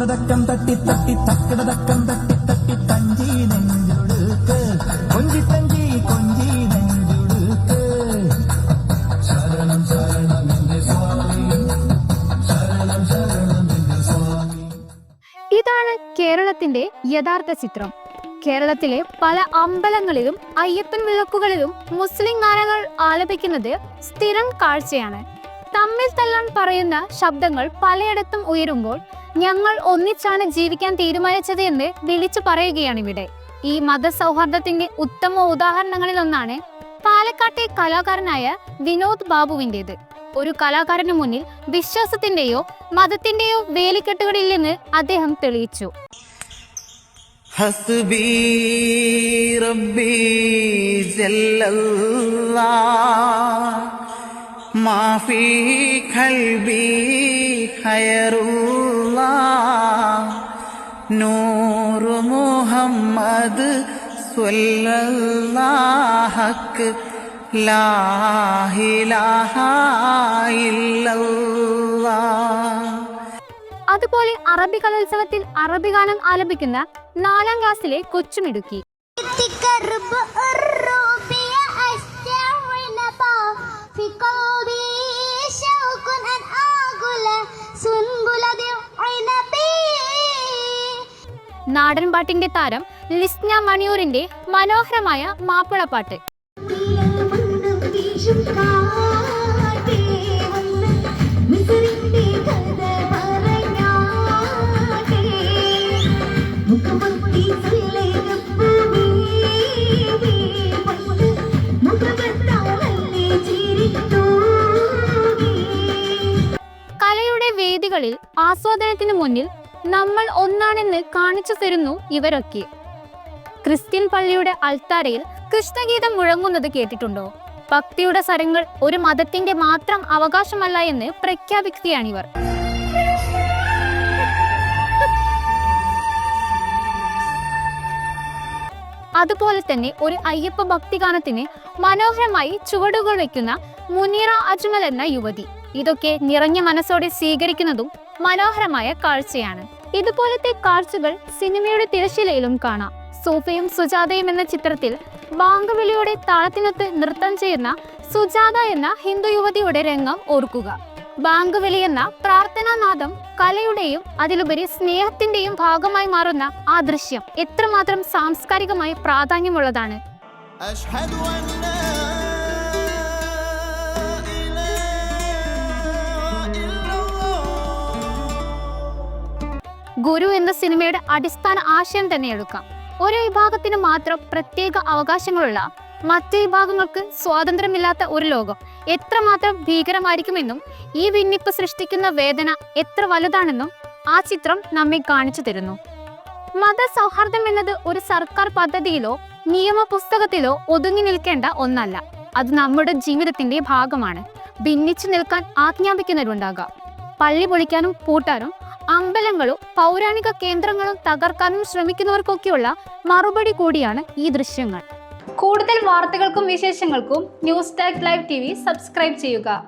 തക്കം തട്ടി തട്ടി തക്കടതക്കം തട്ടി തട്ടി തഞ്ചി നെഞ്ചുടുക്ക്. കൊഞ്ചി തഞ്ചി കൊഞ്ചി നെഞ്ചുടുക്ക്. ശരണം ശരണം എന്റെ സ്വാമി. ശരണം ശരണം എന്റെ സ്വാമി. ഇതാണ് കേരളത്തിന്റെ യഥാർത്ഥ ചിത്രം. കേരളത്തിലെ പല അമ്പലങ്ങളിലും അയ്യപ്പൻ വിളക്കുകളിലും മുസ്ലിം ഗാനങ്ങൾ ആലപിക്കുന്നത് സ്ഥിരം കാഴ്ചയാണ്. തമ്മിൽ തല്ലാൻ പറയുന്ന ശബ്ദങ്ങൾ പലയിടത്തും ഉയരുമ്പോൾ ഞങ്ങൾ ഒന്നിച്ചാണ് ജീവിക്കാൻ തീരുമാനിച്ചത് എന്ന് വിളിച്ചു പറയുകയാണ് ഇവിടെ ഈ മതസൗഹാർദ്ദത്തിന്റെ ഉത്തമ ഉദാഹരണങ്ങളിൽ ഒന്നാണ് പാലക്കാട്ടെ കലാകാരനായ വിനോദ് ബാബുവിന്റേത് ഒരു കലാകാരന് മുന്നിൽ വിശ്വാസത്തിന്റെയോ മതത്തിന്റെയോ വേലിക്കെട്ടുകളില്ലെന്ന് അദ്ദേഹം തെളിയിച്ചു. ഹസ്ബീ റബ്ബീ ജല്ലല്ലാഹ് ما في قلبي خير الله نور محمد صلى الله حق لا إله إلا الله അതുപോലെ അറബി കലോത്സവത്തിൽ അറബി ഗാനം ആലപിക്കുന്ന നാലാം ക്ലാസ്സിലെ കൊച്ചുമിടുക്കി നാടൻ പാട്ടിന്റെ താരം ലിസ്ന മണിയൂരിന്റെ മനോഹരമായ മാപ്പിളപ്പാട്ട്. കലയുടെ വേദികളിൽ ആസ്വാദനത്തിന് മുന്നിൽ നമ്മൾ ഒന്നാണെന്ന് കാണിച്ചു തരുന്നു ഇവരൊക്കെ. ക്രിസ്ത്യൻ പള്ളിയുടെ അൾത്താരയിൽ കൃഷ്ണഗീതം മുഴങ്ങുന്നത് കേട്ടിട്ടുണ്ടോ? ഭക്തിയുടെ സ്വരങ്ങൾ ഒരു മതത്തിന്റെ മാത്രം അവകാശമല്ല എന്ന് പ്രഖ്യാപിക്കുകയാണിവർ. അതുപോലെ തന്നെ ഒരു അയ്യപ്പ ഭക്തിഗാനത്തിന് മനോഹരമായി ചുവടുകൾ വെക്കുന്ന മുനീറ അജ്മൽ എന്ന യുവതി. ഇതൊക്കെ നിറഞ്ഞ മനസ്സോടെ സ്വീകരിക്കുന്നതും മനോഹരമായ കാഴ്ചയാണ്. ഇതുപോലത്തെ കാഴ്ചകൾ സിനിമയുടെ തിരശ്ശീലയിലും കാണാം. സൂഫയും സുജാതയും എന്ന ചിത്രത്തിൽ ബാങ്കുവിളിയുടെ താളത്തിനൊത്ത് നൃത്തം ചെയ്യുന്ന സുജാത എന്ന ഹിന്ദു യുവതിയുടെ രംഗം ഓർക്കുക. ബാങ്കുവിളി എന്ന പ്രാർത്ഥനാനാദം കലയുടെയും അതിലുപരി സ്നേഹത്തിന്റെയും ഭാഗമായി മാറുന്ന ആ ദൃശ്യം എത്രമാത്രം സാംസ്കാരികമായി പ്രാധാന്യമുള്ളതാണ്. അഷ്ഹദു ഗുരു എന്ന സിനിമയുടെ അടിസ്ഥാന ആശയം തന്നെ എടുക്കാം. ഒരു വിഭാഗത്തിന് മാത്രം പ്രത്യേക അവകാശങ്ങളുള്ള മറ്റു വിഭാഗങ്ങൾക്ക് സ്വാതന്ത്ര്യമില്ലാത്ത ഒരു ലോകം എത്രമാത്രം ഭീകരമായിരിക്കുമെന്നും ഈ ഭിന്നിപ്പ് സൃഷ്ടിക്കുന്ന വേദന എത്ര വലുതാണെന്നും ആ ചിത്രം നമ്മെ കാണിച്ചു തരുന്നു. മതസൗഹാർദ്ദം എന്നത് ഒരു സർക്കാർ പദ്ധതിയിലോ നിയമ പുസ്തകത്തിലോ ഒതുങ്ങി നിൽക്കേണ്ട ഒന്നല്ല. അത് നമ്മുടെ ജീവിതത്തിന്റെ ഭാഗമാണ്. ഭിന്നിച്ചു നിൽക്കാൻ ആജ്ഞാപിക്കുന്നവരുണ്ടാകാം. പള്ളി പൊളിക്കാനും പൂട്ടാനും അമ്പലങ്ങളും പൗരാണിക കേന്ദ്രങ്ങളും തകർക്കാനും ശ്രമിക്കുന്നവർക്കൊക്കെയുള്ള മറുപടി കൂടിയാണ് ഈ ദൃശ്യങ്ങൾ. കൂടുതൽ വാർത്തകൾക്കും വിശേഷങ്ങൾക്കും news tag live T subscribe ചെയ്യുക.